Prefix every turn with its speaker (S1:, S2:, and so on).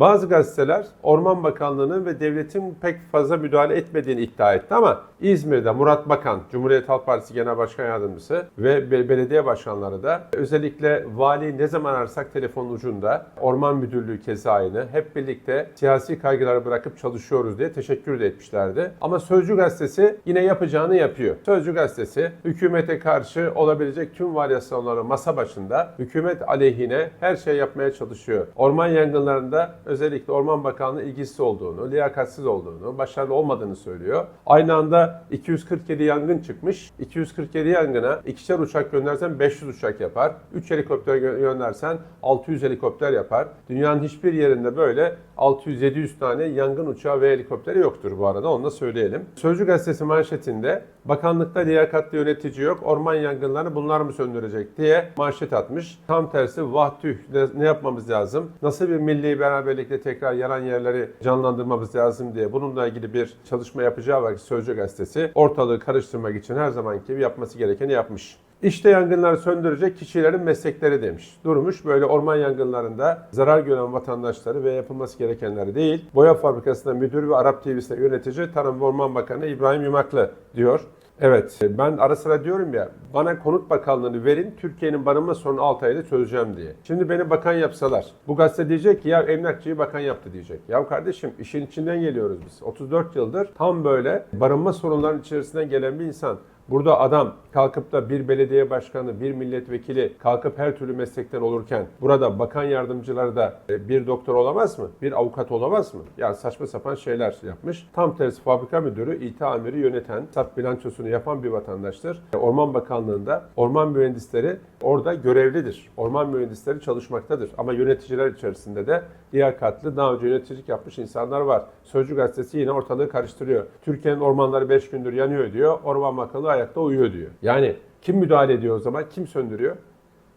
S1: Bazı gazeteler Orman Bakanlığı'nın ve devletin pek fazla müdahale etmediğini iddia etti ama İzmir'de Murat Bakan, Cumhuriyet Halk Partisi Genel Başkan Yardımcısı ve be- belediye başkanları da özellikle vali ne zaman ararsak telefonun ucunda, Orman Müdürlüğü keza aynı, hep birlikte siyasi kaygıları bırakıp çalışıyoruz diye teşekkür de etmişlerdi. Ama Sözcü Gazetesi yine yapacağını yapıyor. Sözcü Gazetesi hükümete karşı olabilecek tüm varyasyonları masa başında hükümet aleyhine her şey yapmaya çalışıyor. Orman yangınlarında özellikle Orman Bakanlığı ilgisiz olduğunu, liyakatsiz olduğunu, başarılı olmadığını söylüyor. Aynı anda 247 yangın çıkmış. 247 yangına ikişer uçak göndersen 500 uçak yapar. 3 helikopter gö- göndersen 600 helikopter yapar. Dünyanın hiçbir yerinde böyle 600-700 tane yangın uçağı ve helikopteri yoktur bu arada onu da söyleyelim. Sözcü gazetesi manşetinde bakanlıkta liyakatli yönetici yok orman yangınlarını bunlar mı söndürecek diye manşet atmış. Tam tersi vah tüh ne, yapmamız lazım? Nasıl bir milli beraberlikle tekrar yanan yerleri canlandırmamız lazım diye bununla ilgili bir çalışma yapacağı vakit Sözcü gazetesi ortalığı karıştırmak için her zamanki gibi yapması gerekeni yapmış. İşte yangınları söndürecek kişilerin meslekleri demiş. Durmuş böyle orman yangınlarında zarar gören vatandaşları ve yapılması gerekenleri değil. Boya fabrikasında müdür ve Arap TV'sinde yönetici Tarım ve Orman Bakanı İbrahim Yumaklı diyor. Evet ben ara sıra diyorum ya bana konut bakanlığını verin Türkiye'nin barınma sorunu 6 ayda çözeceğim diye. Şimdi beni bakan yapsalar bu gazete diyecek ki ya emlakçıyı bakan yaptı diyecek. Ya kardeşim işin içinden geliyoruz biz. 34 yıldır tam böyle barınma sorunlarının içerisinden gelen bir insan. Burada adam kalkıp da bir belediye başkanı, bir milletvekili kalkıp her türlü meslekten olurken burada bakan yardımcıları da e, bir doktor olamaz mı? Bir avukat olamaz mı? Yani saçma sapan şeyler yapmış. Tam tersi fabrika müdürü, İT amiri yöneten, saf bilançosunu yapan bir vatandaştır. Orman Bakanlığı'nda orman mühendisleri orada görevlidir. Orman mühendisleri çalışmaktadır. Ama yöneticiler içerisinde de liyakatli, daha önce yöneticilik yapmış insanlar var. Sözcü gazetesi yine ortalığı karıştırıyor. Türkiye'nin ormanları 5 gündür yanıyor diyor. Orman Bakanlığı ayakta uyuyor diyor. Yani kim müdahale ediyor o zaman? Kim söndürüyor?